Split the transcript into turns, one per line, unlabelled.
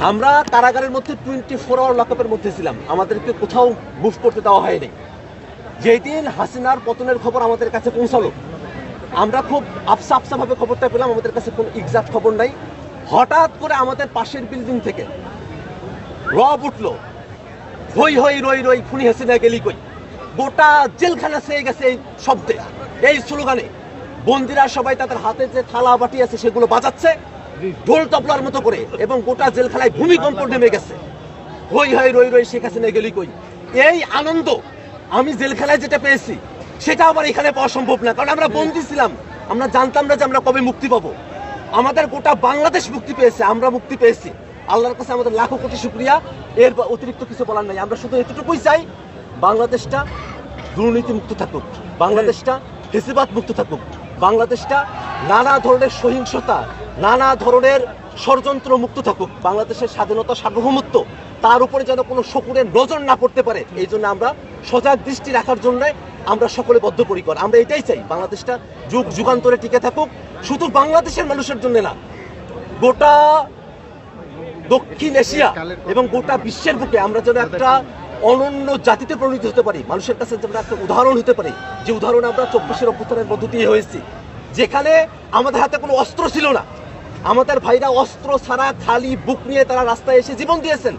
আমরা কারাগারের মধ্যে টোয়েন্টি ফোর আওয়ার লকআপের মধ্যে ছিলাম। আমাদেরকে কোথাও মুভ করতে দেওয়া হয়নি। যেই দিন হাসিনার পতনের খবর আমাদের কাছে পৌঁছালো, আমরা খুব আফসা আফসাভাবে খবরটা পেলাম, আমাদের কাছে কোনো এক্সাক্ট খবর নাই। হঠাৎ করে আমাদের পাশের বিল্ডিং থেকে রব উঠল। হই হই, রই রই, খুনি হাসিনা গেলি কই? গোটা জেলখানা সেয়ে গেছে এই শব্দে। এই স্লোগানে বন্দিরা সবাই তাদের হাতে যে থালা বাটি আছে সেগুলো বাজাচ্ছে। ঢোল তবলার মতো করে এবং গোটা জেলখানায় ভূমিকম্প নেমে গেছে। হই হই, রই রই, শেখ হাসিনা গেলি কই? এই আনন্দ আমি জেলখানায় যেটা পেয়েছি, সেটা আমার এখানে পাওয়া সম্ভব না। কারণ আমরা বন্দি ছিলাম। আমরা জানতাম না যে আমরা কবে মুক্তি পাবো। আমাদের গোটা বাংলাদেশ মুক্তি পেয়েছে, আমরা মুক্তি পেয়েছি। আল্লাহর কাছে আমাদের লাখো কোটি শুক্রিয়া। এর অতিরিক্ত কিছু বলার নাই। আমরা শুধু এতটুকুই চাই, বাংলাদেশটা দুর্নীতি মুক্ত থাকুক। বাংলাদেশটা হেসিবাদ মুক্ত থাকুক। বাংলাদেশটা নানা ধরনের সহিংসতা, নানা ধরনের ষড়যন্ত্র মুক্ত থাকুক, বাংলাদেশের স্বাধীনতা সার্বভৌমত্ব, তার উপরে যেন কোনো শকুরের নজর না পড়তে পারে, এই জন্য আমরা সজাগ দৃষ্টি রাখার জন্য আমরা সকলে বদ্ধপরিকর। আমরা এটাই চাই, বাংলাদেশটা যুগ যুগান্তরে টিকে থাকুক, শুধু বাংলাদেশের মানুষের জন্য না, গোটা দক্ষিণ এশিয়া এবং গোটা বিশ্বের বুকে আমরা যেন একটা অনন্য জাতিতে পরিণত হতে পারি। মানুষের কাছে যেন একটা উদাহরণ হতে পারি, যে উদাহরণ আমরা চব্বিশের অভ্যুত্থানের মধ্য দিয়ে হয়েছি। যেখানে আমাদের হাতে কোনো অস্ত্র ছিল না। আমাদের ভাইরা অস্ত্র ছাড়া খালি বুক নিয়ে তারা রাস্তায় এসে জীবন দিয়েছেন।